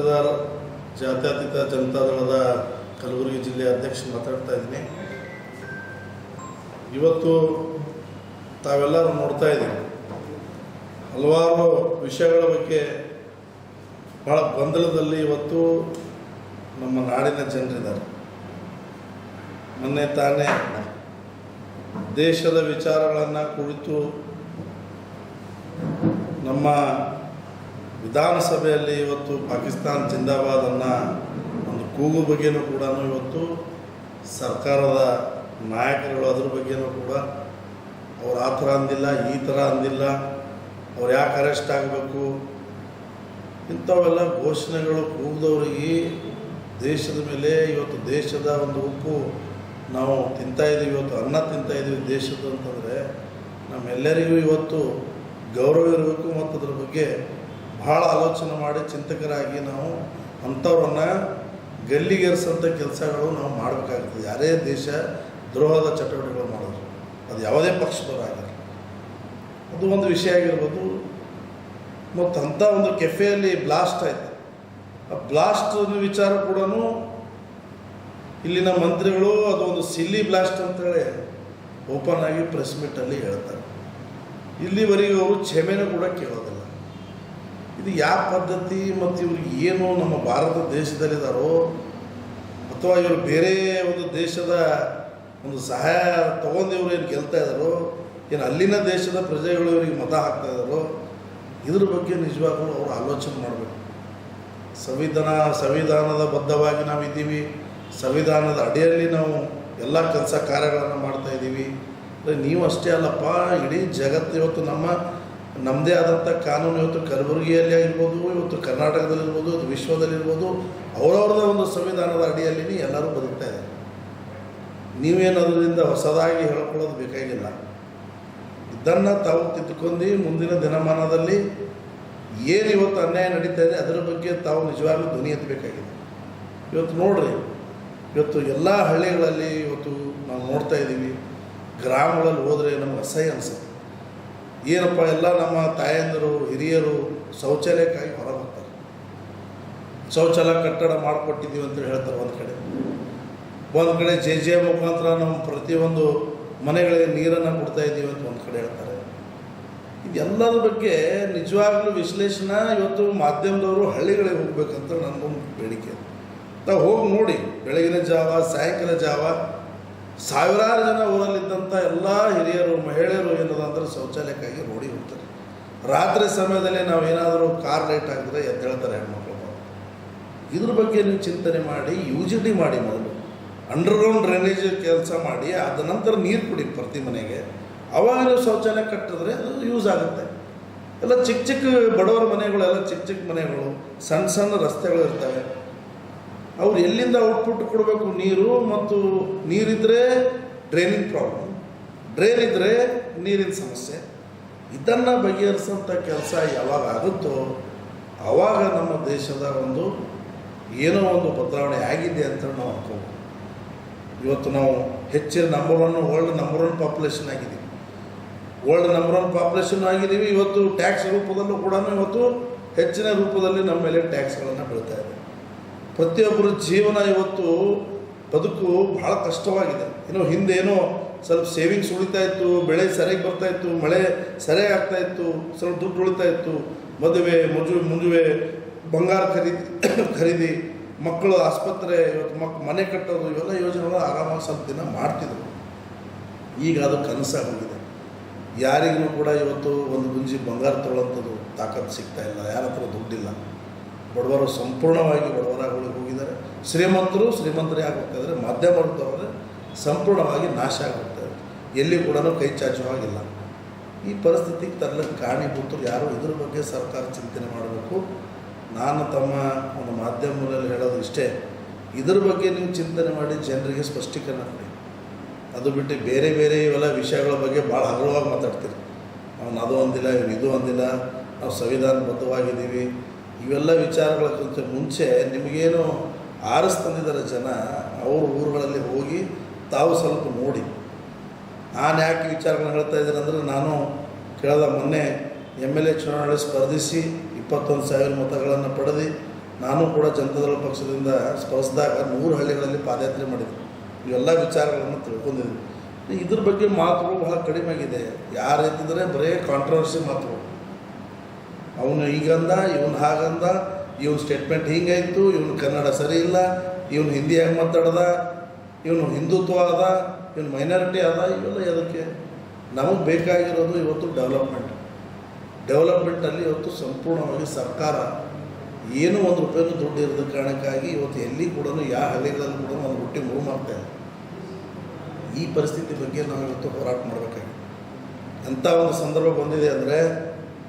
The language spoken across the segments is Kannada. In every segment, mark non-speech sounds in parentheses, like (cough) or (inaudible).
ಗುತ್ತೇದಾರ್ ಜಾತ್ಯತೀತ ಜನತಾದಳದ ಕಲಬುರಗಿ ಜಿಲ್ಲೆಯ ಅಧ್ಯಕ್ಷ ಮಾತಾಡ್ತಾ ಇದ್ದೀನಿ. ಇವತ್ತು ತಾವೆಲ್ಲರೂ ನೋಡ್ತಾ ಇದ್ದೀವಿ ಹಲವಾರು ವಿಷಯಗಳ ಬಗ್ಗೆ ಭಾಳ ಗೊಂದಲದಲ್ಲಿ ಇವತ್ತು ನಮ್ಮ ನಾಡಿನ ಜನರಿದ್ದಾರೆ. ಮೊನ್ನೆ ತಾನೇ ದೇಶದ ವಿಚಾರಗಳನ್ನು ಕುರಿತು ನಮ್ಮ ವಿಧಾನಸಭೆಯಲ್ಲಿ ಇವತ್ತು ಪಾಕಿಸ್ತಾನ್ ಜಿಂದಾಬಾದ್ ಅನ್ನೋ ಒಂದು ಕೂಗು ಬಗ್ಗೆನೂ ಕೂಡ ಇವತ್ತು ಸರ್ಕಾರದ ನಾಯಕರುಗಳು ಅದ್ರ ಬಗ್ಗೆನೂ ಕೂಡ ಅವ್ರು ಆ ಥರ ಅಂದಿಲ್ಲ, ಈ ಥರ ಅಂದಿಲ್ಲ, ಅವ್ರು ಯಾಕೆ ಅರೆಸ್ಟ್ ಆಗಬೇಕು? ಇಂಥವೆಲ್ಲ ಘೋಷಣೆಗಳು ಕೂಗಿದವ್ರಿಗೆ ದೇಶದ ಮೇಲೆ ಇವತ್ತು ದೇಶದ ಒಂದು ಉಪ್ಪು ನಾವು ತಿಂತಾಯಿದ್ದೀವಿ ಇವತ್ತು ಅನ್ನ ತಿಂತಾಯಿದ್ದೀವಿ ದೇಶದ್ದು ದೇಶದ ಅಂತಂದರೆ ನಮ್ಮೆಲ್ಲರಿಗೂ ಇವತ್ತು ಗೌರವ ಇರಬೇಕು ಮತ್ತು ಅದ್ರ ಬಗ್ಗೆ ಭಾಳ ಆಲೋಚನೆ ಮಾಡಿ ಚಿಂತಕರಾಗಿ ನಾವು ಅಂಥವ್ರನ್ನ ಗಲ್ಲಿಗೇರಿಸೋಂಥ ಕೆಲಸಗಳು ನಾವು ಮಾಡಬೇಕಾಗ್ತದೆ. ಯಾರೇ ದೇಶ ದ್ರೋಹದ ಚಟುವಟಿಕೆಗಳು ಮಾಡೋದು ಅದು ಯಾವುದೇ ಪಕ್ಷದವರಾಗಿರಲಿ ಅದು ಒಂದು ವಿಷಯ ಆಗಿರ್ಬೋದು. ಮತ್ತು ಅಂಥ ಒಂದು ಕೆಫೆಯಲ್ಲಿ ಬ್ಲಾಸ್ಟ್ ಆಯಿತು. ಆ ಬ್ಲಾಸ್ಟ್ ವಿಚಾರ ಕೂಡ ಇಲ್ಲಿನ ಮಂತ್ರಿಗಳು ಅದು ಒಂದು ಸಿಲ್ಲಿ ಬ್ಲಾಸ್ಟ್ ಅಂತೇಳಿ ಓಪನ್ ಆಗಿ ಪ್ರೆಸ್ ಮೀಟಲ್ಲಿ ಹೇಳ್ತಾರೆ. ಇಲ್ಲಿವರೆಗೂ ಅವರು ಕ್ಷಮೆನೂ ಕೂಡ ಕೇಳೋದಿಲ್ಲ. ಇದು ಯಾವ ಪದ್ಧತಿ ಮತ್ತು ಇವ್ರಿಗೆ ಏನು ನಮ್ಮ ಭಾರತ ದೇಶದಲ್ಲಿದ್ದಾರೋ ಅಥವಾ ಇವರು ಬೇರೆ ಒಂದು ದೇಶದ ಒಂದು ಸಹಾಯ ತೊಗೊಂಡು ಇವರು ಏನು ಗೆಲ್ತಾ ಇದ್ದಾರೋ, ಏನು ಅಲ್ಲಿನ ದೇಶದ ಪ್ರಜೆಗಳು ಇವರಿಗೆ ಮತ ಹಾಕ್ತಾ ಇದ್ದಾರೋ, ಇದ್ರ ಬಗ್ಗೆ ನಿಜವಾಗ್ಲೂ ಅವರು ಆಲೋಚನೆ ಮಾಡಬೇಕು. ಸಂವಿಧಾನ, ಸಂವಿಧಾನದ ಬದ್ಧವಾಗಿ ನಾವು ಇದ್ದೀವಿ, ಸಂವಿಧಾನದ ಅಡಿಯಲ್ಲಿ ನಾವು ಎಲ್ಲ ಕೆಲಸ ಕಾರ್ಯಗಳನ್ನು ಮಾಡ್ತಾ ಇದ್ದೀವಿ. ಅಂದ್ರೆ ನೀವು ಅಷ್ಟೇ ಅಲ್ಲಪ್ಪ, ಇಡೀ ಜಗತ್ತು ಇವತ್ತು ನಮ್ಮ ನಮ್ಮದೇ ಆದಂಥ ಕಾನೂನು ಇವತ್ತು ಕಲಬುರಗಿಯಲ್ಲಿ ಆಗಿರ್ಬೋದು, ಇವತ್ತು ಕರ್ನಾಟಕದಲ್ಲಿರ್ಬೋದು ಇವತ್ತು ವಿಶ್ವದಲ್ಲಿರ್ಬೋದು ಅವರವ್ರದ್ದೇ ಒಂದು ಸಂವಿಧಾನದ ಅಡಿಯಲ್ಲಿ ಎಲ್ಲರೂ ಬದುಕ್ತಾ ಇದ್ದಾರೆ. ನೀವೇನು ಅದರಿಂದ ಹೊಸದಾಗಿ ಹೇಳ್ಕೊಳ್ಳೋದು ಬೇಕಾಗಿಲ್ಲ. ಇದನ್ನು ತಾವು ತಿದ್ದುಕೊಂಡು ಮುಂದಿನ ದಿನಮಾನದಲ್ಲಿ ಏನು ಇವತ್ತು ಅನ್ಯಾಯ ನಡೀತಾ ಇದೆ, ಅದರ ಬಗ್ಗೆ ತಾವು ನಿಜವಾಗ್ಲೂ ಧ್ವನಿ ಎತ್ತಬೇಕಾಗಿದೆ. ಇವತ್ತು ನೋಡ್ರಿ, ಇವತ್ತು ಎಲ್ಲ ಹಳ್ಳಿಗಳಲ್ಲಿ ಇವತ್ತು ನಾವು ನೋಡ್ತಾ ಇದ್ದೀವಿ, ಗ್ರಾಮಗಳಲ್ಲಿ ಹೋದರೆ ನಮ್ಗೆ ಅಸಹ್ಯ ಅನಿಸುತ್ತೆ. ಏನಪ್ಪ, ಎಲ್ಲ ನಮ್ಮ ತಾಯಂದಿರು, ಹಿರಿಯರು ಶೌಚಾಲಯಕ್ಕಾಗಿ ಹೊರ ಬರ್ತಾರೆ ಶೌಚಾಲಯ ಕಟ್ಟಡ ಮಾಡಿಕೊಟ್ಟಿದ್ದೀವಿ ಅಂತ ಹೇಳ್ತಾರೆ ಒಂದು ಕಡೆ. ಒಂದು ಕಡೆ ಜೆ ಜೆ ಮುಖಾಂತರ ನಮ್ಮ ಪ್ರತಿಯೊಂದು ಮನೆಗಳಿಗೆ ನೀರನ್ನು ಕೊಡ್ತಾ ಇದ್ದೀವಿ ಅಂತ ಒಂದು ಕಡೆ ಹೇಳ್ತಾರೆ. ಇದೆಲ್ಲದ ಬಗ್ಗೆ ನಿಜವಾಗ್ಲೂ ವಿಶ್ಲೇಷಣೆ ಇವತ್ತು ಮಾಧ್ಯಮದವರು ಹಳ್ಳಿಗಳಿಗೆ ಹೋಗ್ಬೇಕಂತ ನನಗೊಂದು ಬೇಡಿಕೆ. ತಾವು ಹೋಗಿ ನೋಡಿ, ಬೆಳಗಿನ ಜಾವ, ಸಾಯಂಕಾಲ ಜಾವ ಸಾವಿರಾರು ಜನ ಊರಲ್ಲಿದ್ದಂಥ ಎಲ್ಲ ಹಿರಿಯರು, ಮಹಿಳೆಯರು ಏನದ ಅಂದ್ರೆ ಶೌಚಾಲಯಕ್ಕಾಗಿ ರೋಡಿ ಹೋಗ್ತಾರೆ. ರಾತ್ರಿ ಸಮಯದಲ್ಲಿ ನಾವು ಏನಾದರೂ ಕಾರ್ ಲೇಟ್ ಆಗಿದ್ರೆ ಎದ್ದೇಳ್ತಾರೆ ಹೆಣ್ಮಕ್ಳು ಇದ್ರ ಬಗ್ಗೆ ನೀವು ಚಿಂತನೆ ಮಾಡಿ ಯು ಜಿ ಡಿ ಮಾಡಿ ಮೊದಲು. ಅಂಡರ್ಗ್ರೌಂಡ್ ಡ್ರೈನೇಜ್ ಕೆಲಸ ಮಾಡಿ, ಅದ ನಂತರ ನೀರು ಕುಡಿ ಪ್ರತಿ ಮನೆಗೆ. ಅವಾಗ ನೀವು ಶೌಚಾಲಯ ಕಟ್ಟಿದ್ರೆ ಅದು ಯೂಸ್ ಆಗುತ್ತೆ. ಎಲ್ಲ ಚಿಕ್ಕ ಚಿಕ್ಕ ಬಡವರ ಮನೆಗಳೆಲ್ಲ ಚಿಕ್ಕ ಚಿಕ್ಕ ಮನೆಗಳು, ಸಣ್ಣ ಸಣ್ಣ ರಸ್ತೆಗಳು ಇರ್ತವೆ. ಅವ್ರು ಎಲ್ಲಿಂದ ಔಟ್ಪುಟ್ ಕೊಡಬೇಕು? ನೀರು ಮತ್ತು ನೀರಿದ್ದರೆ ಡ್ರೈನಿಂಗ್ ಪ್ರಾಬ್ಲಮ್ ಡ್ರೈನ್ ಇದ್ದರೆ ನೀರಿನ ಸಮಸ್ಯೆ. ಇದನ್ನು ಬಗೆಹರಿಸೋಂಥ ಕೆಲಸ ಯಾವಾಗ ಆಗುತ್ತೋ ಆವಾಗ ನಮ್ಮ ದೇಶದ ಒಂದು ಏನೋ ಒಂದು ಬದಲಾವಣೆ ಆಗಿದೆ ಅಂತ ನಾವು ಅನ್ಕೋಬೋದು. ಇವತ್ತು ನಾವು ಹೆಚ್ಚಿನ number one world number one population ಆಗಿದ್ದೀವಿ. ವರ್ಲ್ಡ್ ನಂಬರ್ ಒನ್ ಪಾಪ್ಯುಲೇಷನ್ ಆಗಿದ್ದೀವಿ. ಇವತ್ತು ಟ್ಯಾಕ್ಸ್ ರೂಪದಲ್ಲೂ ಕೂಡ ಇವತ್ತು ಹೆಚ್ಚಿನ ರೂಪದಲ್ಲಿ ನಮ್ಮ ಮೇಲೆ ಟ್ಯಾಕ್ಸ್ಗಳನ್ನು ಬೀಳ್ತಾ ಇದೆ. ಪ್ರತಿಯೊಬ್ಬರ ಜೀವನ ಇವತ್ತು ಬದುಕು ಬಹಳ ಕಷ್ಟವಾಗಿದೆ. ಏನೋ ಹಿಂದೆ ಏನೋ ಸ್ವಲ್ಪ ಸೇವಿಂಗ್ಸ್ ಉಳಿತಾ ಇತ್ತು, ಬೆಳೆ ಸರಿಯಾಗಿ ಬರ್ತಾ ಇತ್ತು, ಮಳೆ ಸರಿಯಾಗಿ ಆಗ್ತಾ ಇತ್ತು, ಸ್ವಲ್ಪ ದುಡ್ಡು ಉಳಿತಾ ಇತ್ತು, ಮದುವೆ, ಮುಜು, ಮುಂಜುವೆ, ಬಂಗಾರ ಖರೀದಿ (coughs) ಖರೀದಿ, ಮಕ್ಕಳು ಆಸ್ಪತ್ರೆ, ಇವತ್ತು ಮಕ್, ಮನೆ ಕಟ್ಟೋದು, ಇವೆಲ್ಲ ಯೋಜನೆಗಳು ಆರಾಮಾಗಿ ಸ್ವಲ್ಪ ದಿನ ಮಾಡ್ತಿದ್ರು. ಈಗ ಅದು ಕನಸಾಗಿ ಹೋಗಿದೆ. ಯಾರಿಗೂ ಕೂಡ ಇವತ್ತು ಒಂದು ಗುಂಜಿ ಬಂಗಾರ ತೊಗೊಳ್ಳೋಂಥದ್ದು ತಾಕತ್ತು ಸಿಗ್ತಾ ಇಲ್ಲ, ಯಾರ ಹತ್ರ ದುಡ್ಡಿಲ್ಲ. ಬಡವರು ಸಂಪೂರ್ಣವಾಗಿ ಬಡವರಾಗಿ ಹೋಗಿದ್ದಾರೆ. ಶ್ರೀಮಂತರು ಶ್ರೀಮಂತರೇ ಆಗಬೇಕಾದ್ರೆ ಇದ್ದಾರೆ ಮಧ್ಯಮ ವರ್ಗದವರು ಸಂಪೂರ್ಣವಾಗಿ ನಾಶ ಆಗುತ್ತೆ. ಎಲ್ಲಿ ಕೂಡ ಕೈ ಚಾಚುವಾಗಿಲ್ಲ ಈ ಪರಿಸ್ಥಿತಿಗೆ ತರಲಿಕ್ಕೆ ಕಾರಣೀಭೂತರು ಯಾರು? ಇದ್ರ ಬಗ್ಗೆ ಸರ್ಕಾರ ಚಿಂತನೆ ಮಾಡಬೇಕು. ನಾನು ತಮ್ಮ ಒಂದು ಮಾಧ್ಯಮದಲ್ಲಿ ಹೇಳೋದು ಇಷ್ಟೇ. ಇದ್ರ ಬಗ್ಗೆ ನೀವು ಚಿಂತನೆ ಮಾಡಿ ಜನರಿಗೆ ಸ್ಪಷ್ಟೀಕರಣ ಕೊಡಿ. ಅದು ಬಿಟ್ಟು ಬೇರೆ ಬೇರೆ ಇವೆಲ್ಲ ವಿಷಯಗಳ ಬಗ್ಗೆ ಭಾಳ ಹಗುರವಾಗಿ ಮಾತಾಡ್ತೀರಿ. ಅವನು ಅದು ಅಂದಿಲ್ಲ ಇವ್ನು ಇದು ಅಂದಿಲ್ಲ ನಾವು ಸಂವಿಧಾನಬದ್ಧವಾಗಿದ್ದೀವಿ. ಇವೆಲ್ಲ ವಿಚಾರಗಳಕ್ಕಿಂತ ಮುಂಚೆ ನಿಮಗೇನು ಆರಿಸ್ ತಂದಿದ್ದಾರೆ ಜನ, ಅವ್ರ ಊರುಗಳಲ್ಲಿ ಹೋಗಿ ತಾವು ಸ್ವಲ್ಪ ನೋಡಿ. ನಾನು ಯಾಕೆ ವಿಚಾರಗಳನ್ನ ಹೇಳ್ತಾ ಇದ್ದೀನಿ ನಾನು ಕೇಳಿದ ಮೊನ್ನೆ ಎಂ ಎಲ್ ಎ ಚುನಾವಣೆ ಸ್ಪರ್ಧಿಸಿ ಇಪ್ಪತ್ತೊಂದು ಸಾವಿರ ಮತಗಳನ್ನು ಪಡೆದು ನಾನು ಕೂಡ ಜನತಾದಳ ಪಕ್ಷದಿಂದ ಸ್ಪರ್ಧಿಸಿದಾಗ ನೂರು ಹಳ್ಳಿಗಳಲ್ಲಿ ಪಾದಯಾತ್ರೆ ಮಾಡಿದ್ದೆ. ಇವೆಲ್ಲ ವಿಚಾರಗಳನ್ನು ತಿಳ್ಕೊಂಡಿದ್ವಿ ಇದ್ರ ಬಗ್ಗೆ ಮಾತುಗಳು ಬಹಳ ಕಡಿಮೆ ಆಗಿದೆ. ಯಾರು ಎತ್ತಿದ್ರೆ ಬರೇ ಕಾಂಟ್ರವರ್ಸಿ ಮಾತುಗಳು. ಅವನು ಈಗಂದ, ಇವನು ಹಾಗಂದ, ಇವನ ಸ್ಟೇಟ್ಮೆಂಟ್ ಹಿಂಗಾಯಿತು ಇವನು ಕನ್ನಡ ಸರಿ ಇಲ್ಲ ಇವನು ಹಿಂದಿ ಹೆಂಗೆ ಮಾತಾಡ್ದ, ಇವನು ಹಿಂದುತ್ವ ಅದ ಇವನು ಮೈನಾರಿಟಿ ಅದ ಇವೆಲ್ಲ ಅದಕ್ಕೆ ನಮಗೆ ಬೇಕಾಗಿರೋದು ಇವತ್ತು ಡೆವಲಪ್ಮೆಂಟ್ ಡೆವಲಪ್ಮೆಂಟಲ್ಲಿ ಇವತ್ತು ಸಂಪೂರ್ಣವಾಗಿ ಸರ್ಕಾರ. ಏನೂ ಒಂದು ರೂಪಾಯಿನೂ ದುಡ್ಡು ಇರೋದ ಕಾರಣಕ್ಕಾಗಿ ಇವತ್ತು ಎಲ್ಲಿ ಕೂಡ ಯಾವ ಹಳ್ಳಿಗಳಲ್ಲಿ ಕೂಡ ಒಂದು ಹುಟ್ಟಿ ಮೂರು ಮಾಡ್ತಾ ಇಲ್ಲ. ಈ ಪರಿಸ್ಥಿತಿ ಬಗ್ಗೆ ನಾವು ಇವತ್ತು ಹೋರಾಟ ಮಾಡಬೇಕಾಗಿದೆ. ಎಂಥ ಒಂದು ಸಂದರ್ಭ ಬಂದಿದೆ ಅಂದರೆ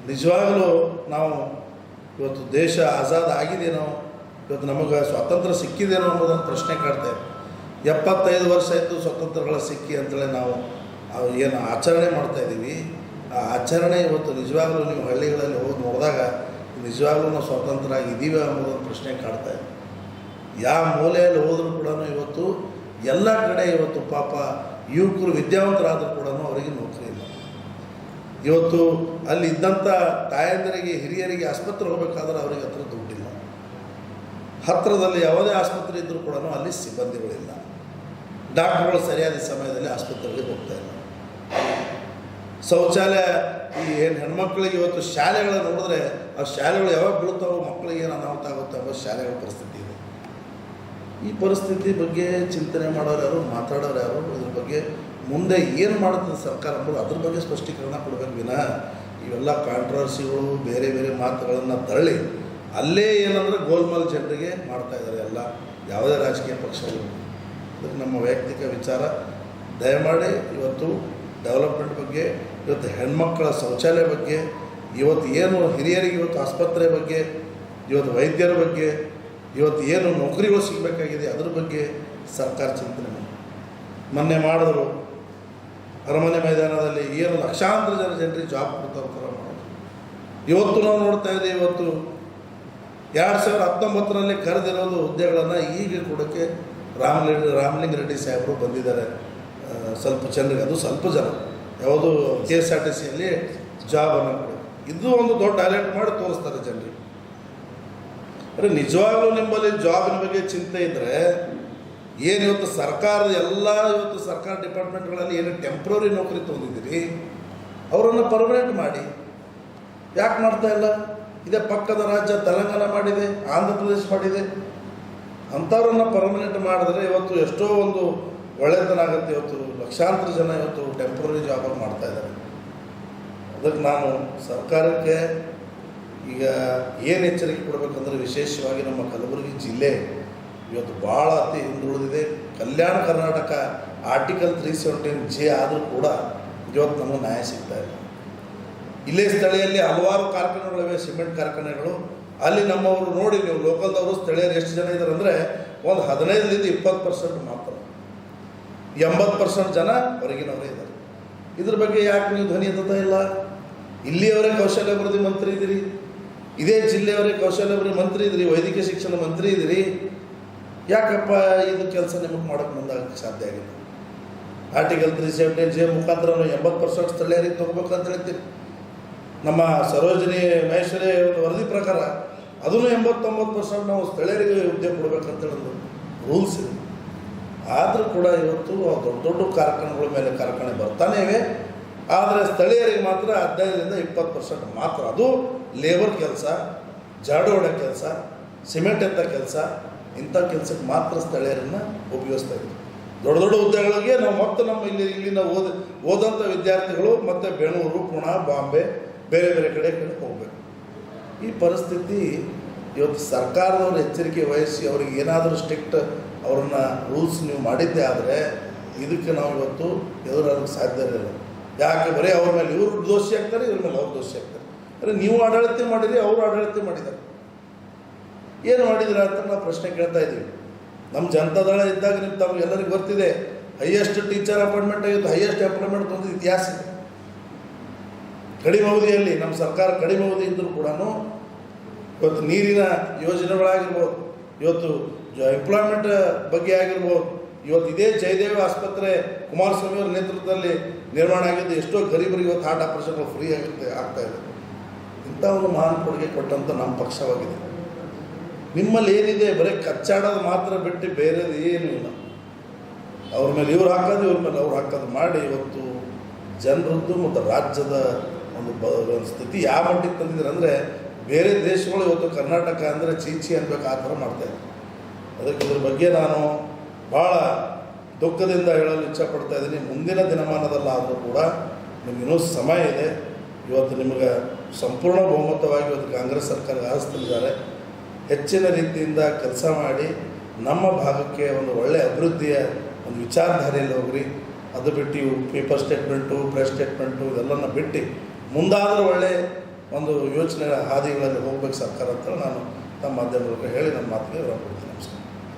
ನಿಜವಾಗಲೂ ನಾವು ಇವತ್ತು ದೇಶ ಆಜಾದ್ ಆಗಿದೇನೋ ಇವತ್ತು ನಮಗೆ ಸ್ವಾತಂತ್ರ್ಯ ಸಿಕ್ಕಿದೇನೋ ಅನ್ನೋದೊಂದು ಪ್ರಶ್ನೆ ಕಾಡ್ತೇವೆ ಎಪ್ಪತ್ತೈದು ವರ್ಷ ಆಯಿತು ಸ್ವಾತಂತ್ರ್ಯಗಳ ಸಿಕ್ಕಿ ಅಂತೇಳಿ ನಾವು ಏನು ಆಚರಣೆ ಮಾಡ್ತಾ ಇದ್ದೀವಿ. ಆ ಆಚರಣೆ ಇವತ್ತು ನಿಜವಾಗ್ಲೂ ನೀವು ಹಳ್ಳಿಗಳಲ್ಲಿ ಹೋಗಿ ನೋಡಿದಾಗ ನಿಜವಾಗ್ಲೂ ನಾವು ಸ್ವತಂತ್ರ ಆಗಿದ್ದೀವಿ ಅನ್ನೋದೊಂದು ಪ್ರಶ್ನೆ ಕಾಡ್ತಾ ಇದೆ. ಯಾವ ಮೂಲೆಯಲ್ಲಿ ಹೋದರೂ ಕೂಡ ಇವತ್ತು ಎಲ್ಲ ಕಡೆ ಇವತ್ತು ಪಾಪ ಯುವಕರು ವಿದ್ಯಾವಂತರಾದರೂ ಕೂಡ ಅವರಿಗೆ ನೌಕರಿ ಇವತ್ತು ಅಲ್ಲಿ ಇದ್ದಂಥ ತಾಯಂದರಿಗೆ, ಹಿರಿಯರಿಗೆ, ಆಸ್ಪತ್ರೆ ಹೋಗಬೇಕಾದ್ರೆ ಅವರಿಗೆ ಹತ್ರ ದುಡ್ಡಿಲ್ಲ. ಹತ್ತಿರದಲ್ಲಿ ಯಾವುದೇ ಆಸ್ಪತ್ರೆ ಇದ್ದರೂ ಕೂಡ ಅಲ್ಲಿ ಸಿಬ್ಬಂದಿಗಳಿಲ್ಲ. ಡಾಕ್ಟ್ರುಗಳು ಸರಿಯಾದ ಸಮಯದಲ್ಲಿ ಆಸ್ಪತ್ರೆಗೆ ಹೋಗ್ತಾ ಇಲ್ಲ. ಶೌಚಾಲಯ, ಈ ಏನು ಹೆಣ್ಮಕ್ಳಿಗೆ ಇವತ್ತು ಶಾಲೆಗಳ ನೋಡಿದ್ರೆ ಆ ಶಾಲೆಗಳು ಯಾವಾಗ ಬೀಳ್ತಾವೋ ಮಕ್ಕಳಿಗೆ ಏನು ಅನಾಹುತ ಆಗುತ್ತೆ ಅನ್ನೋ ಶಾಲೆಗಳ ಪರಿಸ್ಥಿತಿ ಇದೆ. ಈ ಪರಿಸ್ಥಿತಿ ಬಗ್ಗೆ ಚಿಂತನೆ ಮಾಡೋರು ಯಾರು, ಮಾತಾಡೋರು ಯಾರು, ಇದ್ರ ಬಗ್ಗೆ ಮುಂದೆ ಏನು ಮಾಡುತ್ತದೆ ಸರ್ಕಾರ ಅಂಬೋದು ಅದ್ರ ಬಗ್ಗೆ ಸ್ಪಷ್ಟೀಕರಣ ಕೊಡಬೇಕು. ವಿನಃ ಇವೆಲ್ಲ ಕಾಂಟ್ರವರ್ಸಿಗಳು ಬೇರೆ ಬೇರೆ ಮಾತುಗಳನ್ನು ತರಳಿ ಅಲ್ಲೇ ಏನಂದರೆ ಗೋಲ್ಮಾಲ್ ಜನರಿಗೆ ಮಾಡ್ತಾ ಇದ್ದಾರೆ ಎಲ್ಲ. ಯಾವುದೇ ರಾಜಕೀಯ ಪಕ್ಷಗಳು. ಅದಕ್ಕೆ ನಮ್ಮ ವೈಯಕ್ತಿಕ ವಿಚಾರ, ದಯಮಾಡಿ ಇವತ್ತು ಡೆವಲಪ್ಮೆಂಟ್ ಬಗ್ಗೆ, ಇವತ್ತು ಹೆಣ್ಮಕ್ಕಳ ಶೌಚಾಲಯ ಬಗ್ಗೆ, ಇವತ್ತು ಏನು ಹಿರಿಯರಿಗೆ ಇವತ್ತು ಆಸ್ಪತ್ರೆ ಬಗ್ಗೆ, ಇವತ್ತು ವೈದ್ಯರ ಬಗ್ಗೆ, ಇವತ್ತು ಏನು ನೌಕರಿಗಳು ಸಿಗಬೇಕಾಗಿದೆ ಅದ್ರ ಬಗ್ಗೆ ಸರ್ಕಾರ ಚಿಂತನೆ ಮಾಡಿ. ಮೊನ್ನೆ ಮಾಡಿದ್ರು ಅರಮನೆ ಮೈದಾನದಲ್ಲಿ ಏನು ಲಕ್ಷಾಂತರ ಜನ ಜನರಿಗೆ ಜಾಬ್ ಕೊಡ್ತಾರೆ ಥರ ಮಾಡೋದು ಇವತ್ತು ನಾವು ನೋಡ್ತಾ ಇದ್ದೀವಿ, ಇವತ್ತು ಎರಡು ಸಾವಿರದ ಹತ್ತೊಂಬತ್ತರಲ್ಲಿ ಕರೆದಿರೋದು ಹುದ್ದೆಗಳನ್ನು ಈಗ ಕೊಡೋಕ್ಕೆ ರಾಮಲಿಂಗ ರಾಮಲಿಂಗ ರೆಡ್ಡಿ ಸಾಹೇಬರು ಬಂದಿದ್ದಾರೆ. ಸ್ವಲ್ಪ ಜನರಿಗೆ, ಅದು ಸ್ವಲ್ಪ ಜನ. ಯಾವುದು ಕೆ ಎಸ್ ಆರ್ ಟಿ ಸಿಯಲ್ಲಿ ಜಾಬನ್ನು ಕೊಡೋದು. ಇದು ಒಂದು ದೊಡ್ಡ ಹೈಲೈಟ್ ಮಾಡಿ ತೋರಿಸ್ತಾರೆ ಜನರಿಗೆ. ಅರೆ ನಿಜವಾಗ್ಲೂ ನಿಮ್ಮಲ್ಲಿ ಜಾಬಿನ ಬಗ್ಗೆ ಚಿಂತೆ ಇದ್ದರೆ ಏನು ಇವತ್ತು ಸರ್ಕಾರದ ಎಲ್ಲ ಇವತ್ತು ಸರ್ಕಾರ ಡಿಪಾರ್ಟ್ಮೆಂಟ್ಗಳಲ್ಲಿ ಏನು ಟೆಂಪ್ರರಿ ನೌಕರಿ ತೊಗೊಂಡಿದ್ದೀರಿ, ಅವರನ್ನು ಪರ್ಮನೆಂಟ್ ಮಾಡಿ. ಯಾಕೆ ಮಾಡ್ತಾ ಇಲ್ಲ? ಇದೇ ಪಕ್ಕದ ರಾಜ್ಯ ತೆಲಂಗಾಣ ಮಾಡಿದೆ, ಆಂಧ್ರ ಪ್ರದೇಶ ಮಾಡಿದೆ. ಅಂಥವ್ರನ್ನ ಪರ್ಮನೆಂಟ್ ಮಾಡಿದ್ರೆ ಇವತ್ತು ಎಷ್ಟೋ ಒಂದು ಒಳ್ಳೆತನ ಆಗುತ್ತೆ ಇವತ್ತು ಲಕ್ಷಾಂತರ ಜನ ಇವತ್ತು ಟೆಂಪ್ರರಿ ಜಾಬನ್ನು ಮಾಡ್ತಾ ಇದ್ದಾರೆ. ಅದಕ್ಕೆ ನಾನು ಸರ್ಕಾರಕ್ಕೆ ಈಗ ಏನು ಎಚ್ಚರಿಕೆ ಕೊಡಬೇಕಂದ್ರೆ ವಿಶೇಷವಾಗಿ ನಮ್ಮ ಕಲಬುರಗಿ ಜಿಲ್ಲೆ ಇವತ್ತು ಭಾಳ ಅತಿ ಹಿಂದುಳಿದಿದೆ. Kalyana Karnataka article three seventeen J ಆದರೂ ಕೂಡ ಇವತ್ತು ನಮಗೆ ನ್ಯಾಯ ಸಿಗ್ತಾ ಇಲ್ಲ. ಇಲ್ಲೇ ಸ್ಥಳೀಯಲ್ಲಿ ಹಲವಾರು ಕಾರ್ಖಾನೆಗಳಿವೆ, ಸಿಮೆಂಟ್ ಕಾರ್ಖಾನೆಗಳು. ಅಲ್ಲಿ ನಮ್ಮವರು ನೋಡಿ, ನೀವು ಲೋಕಲ್ದವರು, ಸ್ಥಳೀಯರು ಎಷ್ಟು ಜನ ಇದ್ದಾರೆ ಅಂದರೆ ಒಂದು ಹದಿನೈದರಿಂದ ಇಪ್ಪತ್ತು ಪರ್ಸೆಂಟ್ ಮಾತ್ರ. ಎಂಬತ್ತು ಪರ್ಸೆಂಟ್ ಜನ ಹೊರಗಿನವರೇ ಇದ್ದಾರೆ. ಇದ್ರ ಬಗ್ಗೆ ಯಾಕೆ ನೀವು ಧ್ವನಿ ಎತ್ತುತ್ತಾ ಇಲ್ಲ? ಇಲ್ಲಿಯವರೇ ಕೌಶಲ್ಯಾಭಿವೃದ್ಧಿ ಮಂತ್ರಿ ಇದ್ದೀರಿ. ಇದೇ ಜಿಲ್ಲೆಯವರೇ ಕೌಶಲ್ಯಾಭಿವೃದ್ಧಿ ಮಂತ್ರಿ ಇದ್ದೀರಿ, ವೈದ್ಯಕೀಯ ಶಿಕ್ಷಣ ಮಂತ್ರಿ ಇದ್ದೀರಿ. ಯಾಕಪ್ಪ ಇದು ಕೆಲಸ ನಿಮಗೆ ಮಾಡೋಕ್ಕೆ ಮುಂದಾಗಕ್ಕೆ ಸಾಧ್ಯ ಆಗಿಲ್ಲ? ಆರ್ಟಿಕಲ್ ತ್ರೀ ಸೆವೆಂಟೀನ್ ಜೆ ಮುಖಾಂತರ ಎಂಬತ್ತು ಪರ್ಸೆಂಟ್ ಸ್ಥಳೀಯರಿಗೆ ತೊಗೋಬೇಕು ಅಂತ ಹೇಳ್ತೀವಿ ನಮ್ಮ ಸರೋಜಿನಿ ಮಹೇಶ್ವರಿ ಒಂದು ವರದಿ ಪ್ರಕಾರ ಅದನ್ನು ಎಂಬತ್ತೊಂಬತ್ತು ಪರ್ಸೆಂಟ್ ನಾವು ಸ್ಥಳೀಯರಿಗೆ ಹುದ್ದೆ ಕೊಡಬೇಕಂತೇಳಿ ಒಂದು ರೂಲ್ಸ್ ಇದೆ. ಆದರೂ ಕೂಡ ಇವತ್ತು ದೊಡ್ಡ ದೊಡ್ಡ ಕಾರ್ಖಾನೆಗಳ ಮೇಲೆ ಕಾರ್ಖಾನೆ ಬರ್ತಾನೆ ಇವೆ. ಆದರೆ ಸ್ಥಳೀಯರಿಗೆ ಮಾತ್ರ ಹದಿನೈದರಿಂದ ಇಪ್ಪತ್ತು ಪರ್ಸೆಂಟ್ ಮಾತ್ರ. ಅದು ಲೇಬರ್ ಕೆಲಸ ಜಾಡು ಹೊಡೋ ಕೆಲಸ ಸಿಮೆಂಟ್ ಎತ್ತ ಕೆಲಸ ಇಂಥ ಕೆಲಸಕ್ಕೆ ಮಾತ್ರ ಸ್ಥಳೀಯರನ್ನು ಉಪಯೋಗಿಸ್ತಾ ಇದ್ದೀವಿ ದೊಡ್ಡ ದೊಡ್ಡ ಹುದ್ದೆಗಳಿಗೆ ನಾವು ಮತ್ತೆ ನಮ್ಮ ಇಲ್ಲಿ ಇಲ್ಲಿನ ಓದ ಓದಂಥ ವಿದ್ಯಾರ್ಥಿಗಳು ಮತ್ತು ಬೆಂಗಳೂರು, ಪುಣೆ, ಬಾಂಬೆ, ಬೇರೆ ಬೇರೆ ಕಡೆ ಕಡೆ ಹೋಗಬೇಕು. ಈ ಪರಿಸ್ಥಿತಿ ಇವತ್ತು ಸರ್ಕಾರದವರು ಎಚ್ಚರಿಕೆ ವಹಿಸಿ ಅವ್ರಿಗೆ ಏನಾದರೂ ಸ್ಟ್ರಿಕ್ಟ್ ಅವ್ರನ್ನ ರೂಲ್ಸ್ ನೀವು ಮಾಡಿದ್ದೇ ಆದರೆ ಇದಕ್ಕೆ ನಾವು ಇವತ್ತು ಎದುರಾಗ ಸಾಧ್ಯ ಇಲ್ಲ. ಯಾಕೆ ಬರೀ ಅವ್ರ ಮೇಲೆ ಇವರು ದೋಷಿ ಆಗ್ತಾರೆ, ಇವ್ರ ಮೇಲೆ ಅವ್ರು ದೋಷಿ ಆಗ್ತಾರೆ. ಅಂದರೆ ನೀವು ಆಡಳಿತ ಮಾಡಿರಿ, ಅವರು ಆಡಳಿತ ಮಾಡಿದ್ದಾರೆ. ಏನು ಮಾಡಿದಿರ ಅಂತ ನಾವು ಪ್ರಶ್ನೆ ಕೇಳ್ತಾ ಇದ್ದೀವಿ. ನಮ್ಮ ಜನತಾದಳ ಇದ್ದಾಗ ನಿಮ್ಗೆ ತಮಗೆ ಎಲ್ಲರಿಗೂ ಗೊತ್ತಿದೆ ಹೈಯೆಸ್ಟ್ ಟೀಚರ್ ಅಪಾಯಿಂಟ್ಮೆಂಟ್ ಆಗಿದ್ದು ಹೈಯೆಸ್ಟ್ ಅಪಾಯಿಂಟ್ಮೆಂಟ್ ಬಂದಿದ್ದು ಇತಿಹಾಸ ಇದೆ. ಕಡಿಮೆ ಅವಧಿಯಲ್ಲಿ ನಮ್ಮ ಸರ್ಕಾರ ಕಡಿಮೆ ಅವಧಿ ಇದ್ದರೂ ಕೂಡ ಇವತ್ತು ನೀರಿನ ಯೋಜನೆಗಳಾಗಿರ್ಬೋದು, ಇವತ್ತು ಎಂಪ್ಲಾಯ್ಮೆಂಟ್ ಬಗ್ಗೆ ಆಗಿರ್ಬೋದು, ಇವತ್ತು ಇದೇ ಜಯದೇವ ಆಸ್ಪತ್ರೆ ಕುಮಾರಸ್ವಾಮಿ ಅವರ ನೇತೃತ್ವದಲ್ಲಿ ನಿರ್ಮಾಣ ಆಗಿದ್ದು ಎಷ್ಟೋ ಗರೀಬರಿಗೆ ಇವತ್ತು ಹಾರ್ಟ್ ಆಪರೇಷನ್ಗಳು ಫ್ರೀ ಆಗುತ್ತೆ, ಆಗ್ತಾ ಇದೆ. ಇಂಥ ಒಂದು ಮಹಾನ್ ಕೊಡುಗೆ ಕೊಟ್ಟಂಥ ನಮ್ಮ ಪಕ್ಷವಾಗಿದೆ. ನಿಮ್ಮಲ್ಲಿ ಏನಿದೆ? ಬರೀ ಕಚ್ಚಾಡೋದು ಮಾತ್ರ ಬಿಟ್ಟು ಬೇರೆದು ಏನು ಇಲ್ಲ. ಅವ್ರ ಮೇಲೆ ಇವ್ರು ಹಾಕೋದು, ಇವ್ರ ಮೇಲೆ ಅವ್ರು ಹಾಕೋದು ಮಾಡಿ ಇವತ್ತು ಜನರದ್ದು ಮತ್ತು ರಾಜ್ಯದ ಒಂದು ಬ ಸ್ಥಿತಿ ಯಾವ ಮಟ್ಟಿಗೆ ತಂದಿದ್ದಾರೆ ಅಂದರೆ ಬೇರೆ ದೇಶಗಳು ಇವತ್ತು ಕರ್ನಾಟಕ ಅಂದರೆ ಚೀಚಿ ಅನ್ಬೇಕು ಆ ಥರ ಮಾಡ್ತಾಯಿದ್ದಾರೆ ಅದಕ್ಕೆ ಇದ್ರ ಬಗ್ಗೆ ನಾನು ಭಾಳ ದುಃಖದಿಂದ ಹೇಳಲು ಇಚ್ಛಪಡ್ತಾ ಇದ್ದೀನಿ. ಮುಂದಿನ ದಿನಮಾನದಲ್ಲಾದರೂ ಕೂಡ ನಿಮಗಿನ್ನೂ ಸಮಯ ಇದೆ. ಇವತ್ತು ನಿಮಗೆ ಸಂಪೂರ್ಣ ಬಹುಮತವಾಗಿ ಇವತ್ತು ಕಾಂಗ್ರೆಸ್ ಸರ್ಕಾರ ಆರಿಸ್ತಿದ್ದಾರೆ ಹೆಚ್ಚಿನ ರೀತಿಯಿಂದ ಕೆಲಸ ಮಾಡಿ ನಮ್ಮ ಭಾಗಕ್ಕೆ ಒಂದು ಒಳ್ಳೆಯ ಅಭಿವೃದ್ಧಿಯ ಒಂದು ವಿಚಾರಧಾರೆಯಲ್ಲಿ ಹೋಗ್ರಿ. ಅದು ಬಿಟ್ಟು ಇವು ಪೇಪರ್ ಸ್ಟೇಟ್ಮೆಂಟು ಪ್ರೆಸ್ ಸ್ಟೇಟ್ಮೆಂಟು ಇದೆಲ್ಲನ ಬಿಟ್ಟು ಮುಂದಾದರೂ ಒಳ್ಳೆ ಒಂದು ಯೋಚನೆ ಹಾದಿಗಳಲ್ಲಿ ಹೋಗ್ಬೇಕು ಸರ್ಕಾರ ಅಂತ ನಾನು ತಮ್ಮ ಮಾಧ್ಯಮಗಳಿಗೆ ಹೇಳಿ ನನ್ನ ಮಾತಿಗೆ